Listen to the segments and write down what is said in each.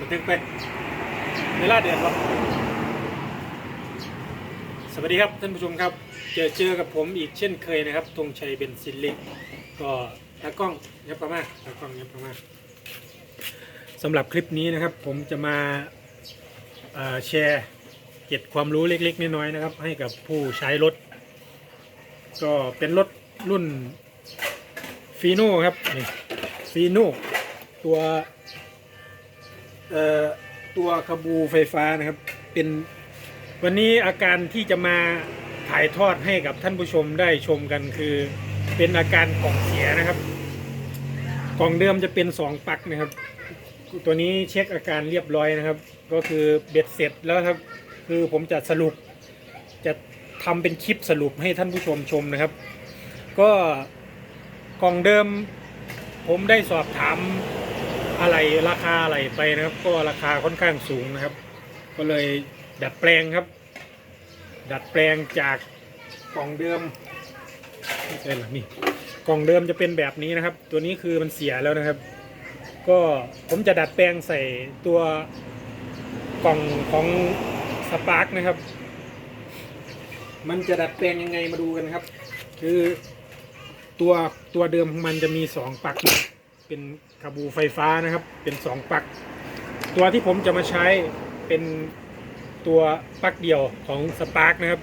บันทึกไปเวลาเดือนวะสวัสดีครับท่านผู้ชมครับ เจอเจอกับผมอีกเช่นเคยนะครับธงชัยเบนซินเล็กก็ตากล้องยับประมาตากล้องยับประมาสำหรับคลิปนี้นะครับ ผมจะมาแชร์เก็บความรู้เล็กๆน้อยๆนะครับ ให้กับผู้ใช้รถ ก็เป็นรถรุ่นฟีโน่ครับนี่ฟีโน่ตัว เอ่อตัวขบูไฟฟ้านะครับ เป็นวันนี้อาการที่จะมาถ่ายทอดให้กับท่านผู้ชมได้ชมกันคือ เป็นอาการกล่องเสียนะครับ กล่องเดิมจะเป็นสองปักนะครับ ตัวนี้เช็คอาการเรียบร้อยนะครับ ก็คือเบ็ดเสร็จแล้วครับ คือผมจะสรุป จะทำเป็นคลิปสรุปให้ท่านผู้ชมชมนะครับ ก็กล่องเดิม ผมได้สอบถาม อะไรราคาอะไรไปนะครับ ก็ราคาค่อนข้างสูงนะครับ ก็เลยดัดแปลงครับ ดัดแปลงจากกล่องเดิมไม่ใช่หรอนี่กล่องเดิมจะเป็นแบบนี้นะครับ ตัวนี้คือมันเสียแล้วนะครับ ก็ผมจะดัดแปลงใส่ตัวกล่องของสปาร์กนะครับ มันจะดัดแปลงยังไงมาดูกันครับ คือตัวตัวเดิมของมันจะมีสองปักเป็น คาบูไฟฟ้านะครับ เป็นสองปลั๊กตัวที่ผมจะมาใช้เป็นตัวปลั๊กเดียวของสปาร์กนะครับ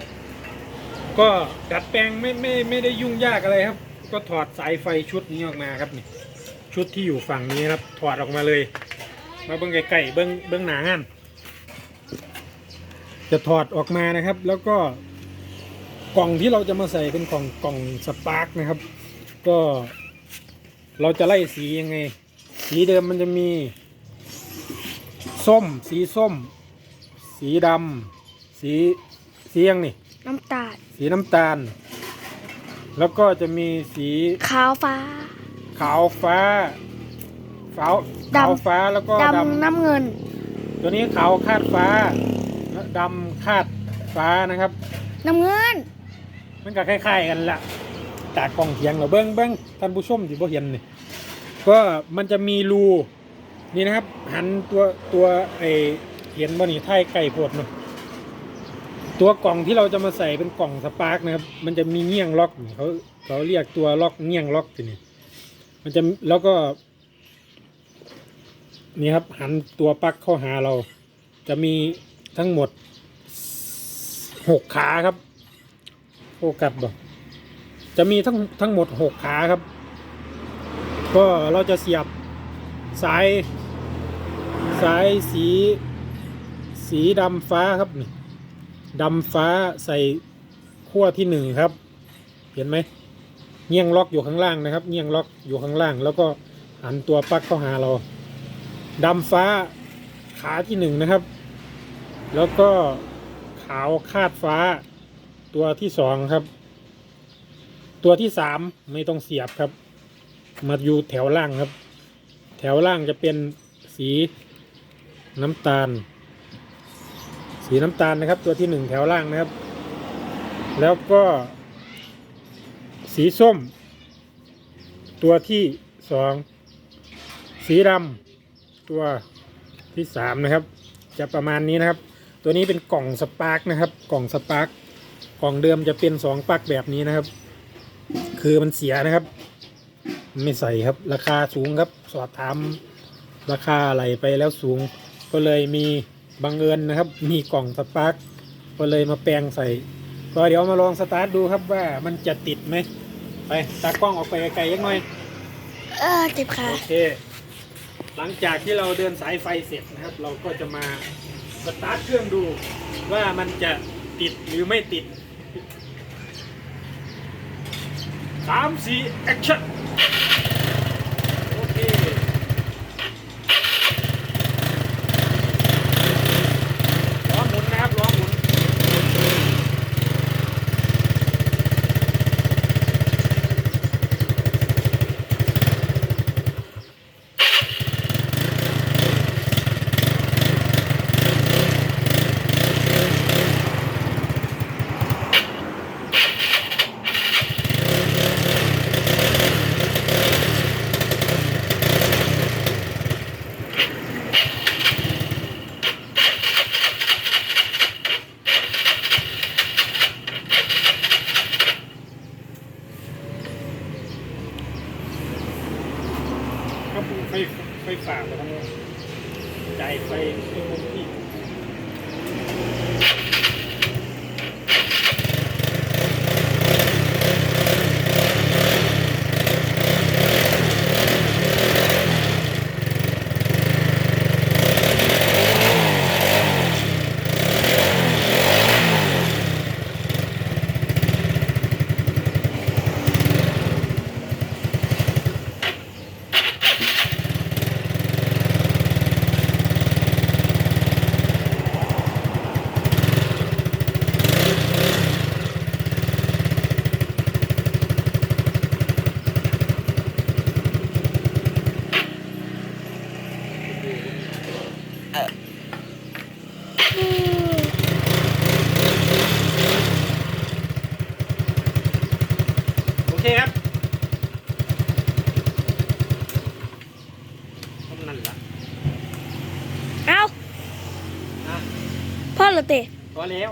ก็ดัดแปลงไม่ไม่ไม่ได้ยุ่งยากอะไรครับ ก็ถอดสายไฟชุดนี้ออกมาครับนี่ชุดที่อยู่ฝั่งนี้ครับ ถอดออกมาเลย มาเบิ้องไกลๆเบิ้องเบิ้องหนางานจะถอดออกมานะครับ แล้วก็กล่องที่เราจะมาใส่เป็นกล่องกล่องสปาร์กนะครับ ก็เราจะไล่สียังไง สีเดิมมันจะมี ส้ม สีส้ม สีดำสีสียังนี่ น้ำตาล สีน้ำตาล แล้วก็จะมีสีขาวฟ้า ขาวฟ้าขาวดำ ขาวฟ้าแล้วก็ดดำน้ำเงินำตัวนี้ขาวคาดฟ้าและดำคาดฟ้านะครับ น้ำเงิน มันก็คล้ายๆกันละจากกล่องเทียงเราเบิ้งเบิ้งท่านผู้ชมที่บ่เห็นนี่ ก็มันจะมีรูนี่นะครับหันตัวตัวไอเห็นบ่นี่ไทยไก่โพดเนาะตัวกล่องที่เราจะมาใส่เป็นกล่องสปาร์กนะครับ มันจะมีเงี้ยงล็อกเขาเขาเรียกตัวล็อกเงี้ยงล็อกทีนี่มันจะแล้วก็ นี่ครับ หันตัวปลั๊กเข้าหาเรา จะมีทั้งหมดหกขาครับโฟกัสบ่จะมีทั้งทั้งหมดหกขาครับ ก็เราจะเสียบสายสายสีสีดำฟ้าครับนี่ดำฟ้าใส่ขั้วที่หนึ่งครับ เห็นไหมเงี่ยงล็อกอยู่ข้างล่างนะครับเงี่ยงล็อกอยู่ข้างล่าง แล้วก็หันตัวปลั๊กเข้าหาเราดำฟ้าขาที่หนึ่งนะครับ แล้วก็ขาวคาดฟ้าตัวที่สองครับ ตัวที่สามไม่ต้องเสียบครับ มาอยู่แถวล่างครับ แถวล่างจะเป็นสีน้ำตาล สีน้ำตาลนะครับ ตัวที่หนึ่งแถวล่างนะครับ แล้วก็สีส้ม ตัวที่สองสีดำตัวที่สามนะครับ จะประมาณนี้นะครับ ตัวนี้เป็นกล่องสปาร์กนะครับ กล่องสปาร์กกล่องเดิมจะเป็นสองปลั๊กแบบนี้นะครับ คือมันเสียนะครับ ไม่ใส่ครับ ราคาสูงครับ สอบถาม ราคาอะไรไปแล้วสูง ก็เลยมีบังเอิญนะครับ มีกล่องสปาร์กก็เลยมาแปลงใส่ก็เดี๋ยวมาลองสตาร์ทดูครับว่ามันจะติดไหมไปตากล้องออกไปไกลๆยักหน่อยเออเจ็บขาโอเค หลังจากที่เราเดินสายไฟเสร็จนะครับ เราก็จะมาสตาร์ทเครื่องดูว่ามันจะติดหรือไม่ติดสามสี่แอคชั่นโอเคล้อหมุนนะครับล้อหมุน โระบุ ไฟไฟฝ่าไปทั้งนู้นจ่ายไฟที่มุมที่ โอ เคครับทำนั่นละเอาอะพ่อเหรอเตะพอแล้ว